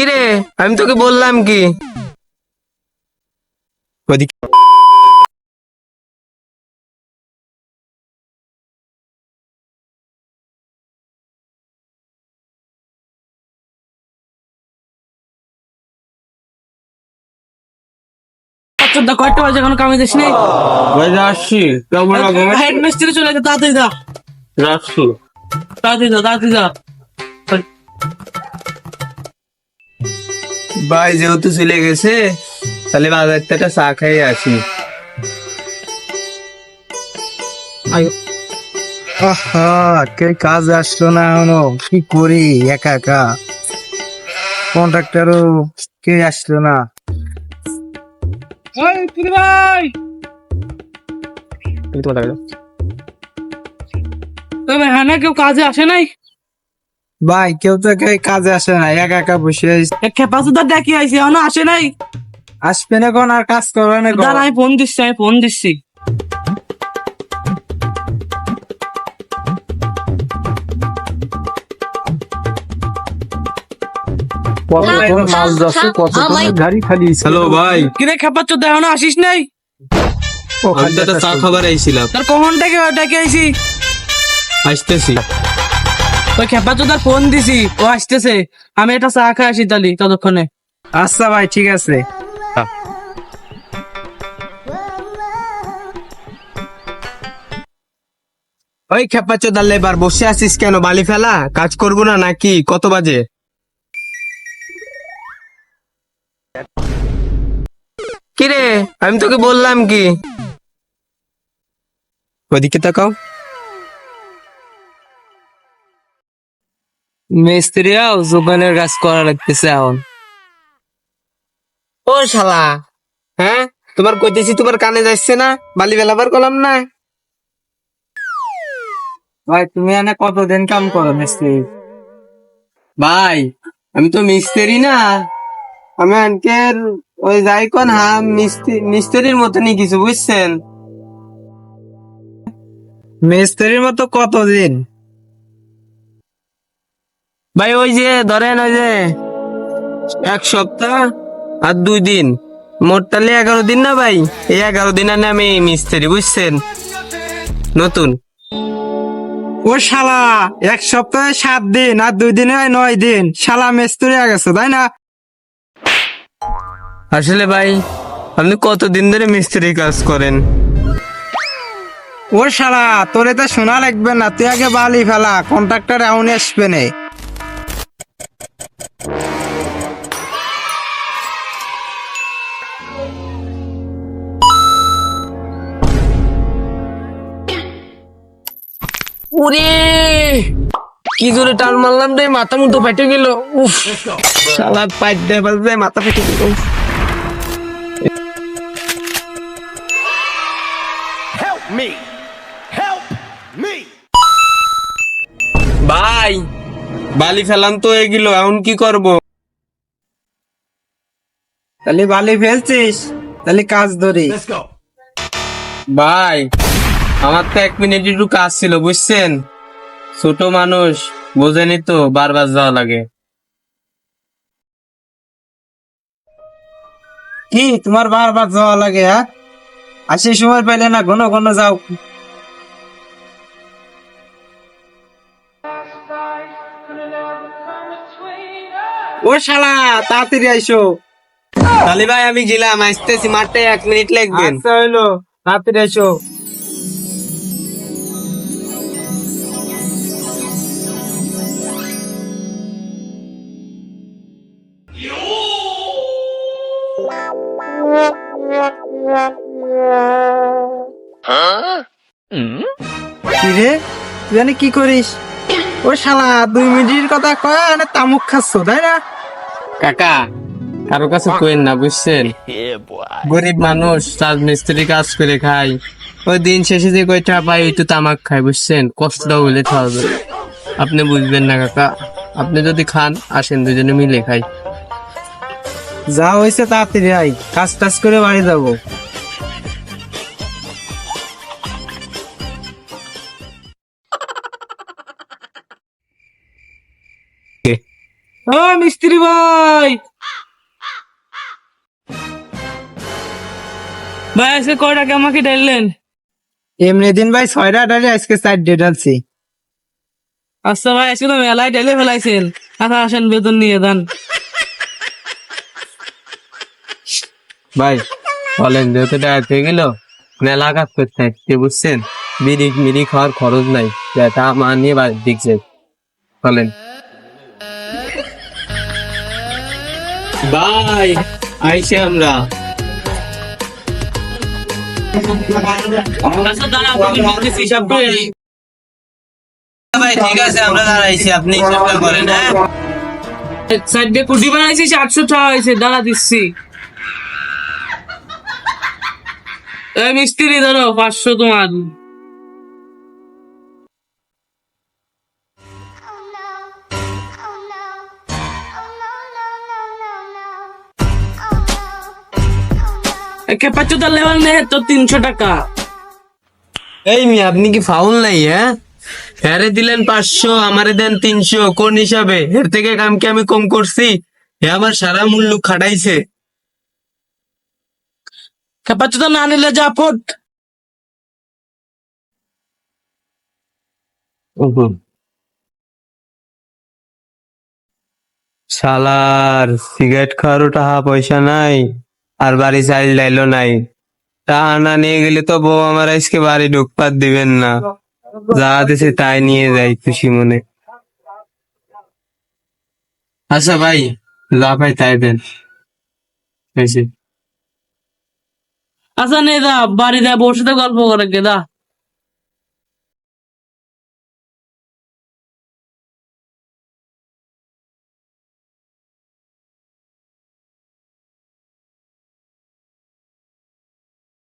কিরে? আমি তোকে বললাম কি? ওদিকে চোদ্দ কয়েকটা বাজে এখন কামে দিস নেই ভাই আসছি কেমন লাগে? হেড মিস্ত্রি চলে গেছে তাড়াতাড়ি যা। রাখছি তাড়াতাড়ি যা তাড়াতাড়ি যা। ভাই যেহেতু চলে গেছে তাহলে বাজার থেকে চা খাই আসি। আহা কে কাজ আসলো না এখনও? কি করি একা একা? কন্ট্রাক্টরও কে আসলো না? ভাই! তুমি তোমার ভাই হ্যাঁ কেউ কাজে আসে নাই? ভাই কেউ তো কাজে আসে না একা একা বসে আছি। এক খেপা সুদার দেখি আইসি এখনও আসে নাই। আসবে না কোন আর কাজ করবে না কোন? আমি ফোন দিচ্ছি আমি ফোন দিচ্ছি। কত করে মাল যাচ্ছে কত করে গাড়ি খালি হ্যালো ভাই। কিরে খেপা চোদ্দ এখনও আসিস নাই? আমি চা খাবার আইছিলাম। তার কখন থেকে ডেকে আইসি আসতেছি। ওই খেপা চোদ্দার ফোন দিছি ও আসতেছে। আমি এটা চা খাই আসি তালি ততক্ষণে। আচ্ছা ভাই ঠিক আছে। ওই খেপা চোদালে এবার বসে আছিস কেন? বালি ফেলা? কাজ করব না নাকি? কত বাজে? কিরে আমি তোকে বললাম কি? ওদিকে তাকাও। মিস্ত্রিয়াও দোকানের কাজ করা লাগতেছে এখন। ও শালা হ্যাঁ? তোমার কইতেছি তোমার কানে যাচ্ছে না? বালি কলাম না। ভাই তুমি এনে কতদিন কাম করো মিস্ত্রি? ভাই আমি তো মিস্ত্রি না। আমি আনকের ওই যাই কোন হা মিস্ত্রি মিস্ত্রির মতনই কিছু বুঝছেন? মিস্ত্রির মতো কতদিন? ভাই ওই যে ধরেন ওই যে এক সপ্তাহ আর দুই দিন। মোট তাহলে এগারো দিন না ভাই? এই এগারো দিন আনে আমি মিস্ত্রি বুঝছেন? নতুন। ও শালা এক সপ্তাহে সাত দিন আর দুই দিনে হয় নয় দিন। শালা মিস্ত্রি গেছে তাই না? আসলে ভাই আপনি কতদিন ধরে মিস্ত্রি কাজ করেন? ও শালা তোরে তো শোনা লাগবে না তুই আগে বালি ফেলা কন্ট্রাক্টর এমন আসবে না। ওরে! কি জোরে টান মারলাম রে মাথা ফেটে গেল। উফ। শালা পাইট দেয় বাজবে মাথা ফেটে গেল। উফ। ভাই বালি ফেলান তো এগুলো এখন কি করব? তাহলে বালি ফেলছিস তাহলে কাজ ধরি ভাই আমার তো এক মিনিট একটু কাজ ছিল বুঝছেন? ছোট মানুষ বোঝেনি তো বারবার যাওয়া লাগে। কি তোমার বারবার যাওয়া লাগে হ্যাঁ? আসি সময় পাইলে না ঘন ঘন যাও। ও শালা তাড়াতাড়ি আইসো। তাহলে ভাই আমি গেলাম আসতেছি মাঠে এক মিনিট লাগবেন। আচ্ছা হইল তাড়াতাড়ি আইসো। রে? তুই জানি কি করিস? শালা দুই মিনিটের কথা কয় মানে তামুক খাচ্ছ তাই না? কাকা কারও কাছে কোয়েন না বুঝছেন? গরিব মানুষ রাজমিস্ত্রি কাজ করে খাই ওই দিন শেষে যে কয়টা পাই একটু তামাক খাই বুঝছেন? কষ্টটা হলে খাওয়াবে আপনি বুঝবেন না কাকা। আপনি যদি খান আসেন দুজনে মিলে খাই। যা হয়েছে তাড়াতাড়ি আই কাজ টাজ করে বাড়ি যাব। ও মিস্ত্রি ভাই। ভাই আজকে কয় টাকা আমাকে ডাইলেন? এমনি দিন ভাই ছয়টা ডালি আজকে চার ডে ডালছি আচ্ছা ভাই আজকে তো মেলায় ডাইলে ফেলাইছেন। আচ্ছা আসেন বেতন নিয়ে দেন ভাই বলেন যেহেতু ডায়েট হয়ে গেল মেলা কাজ করতে থাকতে বুঝছেন? বিড়ি মিড়ি খাওয়ার খরচ নাই। যেটা আমার নিয়ে বাড়ির দিক যাই। বলেন। ভাই আইসে আমরা। দাঁড়া আমি বলতেছি হিসাব করে নি। ভাই ঠিক আছে আমরা দাঁড়াইছি। আপনি হিসাবটা করেন হ্যাঁ? সাইড দিয়ে কুটি বানাইছিস আটশো টাকা হয়েছে দাঁড়া দিচ্ছি। এই মিস্ত্রি ধরো পাঁচশো তোমার। No. লেভেল নেই তো তিনশো টাকা। এই মি আপনি কি ফাউল নাই হ্যাঁ? হ্যারে দিলেন পাঁচশো আমারে দেন তিনশো কোন হিসাবে? এর থেকে কাম কি আমি কম করছি? এ আমার সারা মূল্য খাটাইছে। ক্যাপাচুতা না নিলে যা ফোট। শালার সিগারেট খাওয়ারও টাকা পয়সা নাই। আর বাড়ি চাইল ডাইলো নাই। তা আনা নিয়ে গেলে তো বউ আমার আজকে বাড়ি ঢুকপাত দিবেন না। যা দিছে তাই নিয়ে যাই খুশি মনে। আচ্ছা ভাই, যা ভাই তাই দেন। আচ্ছা নে দা বাড়ি দা বসে গল্প করে দা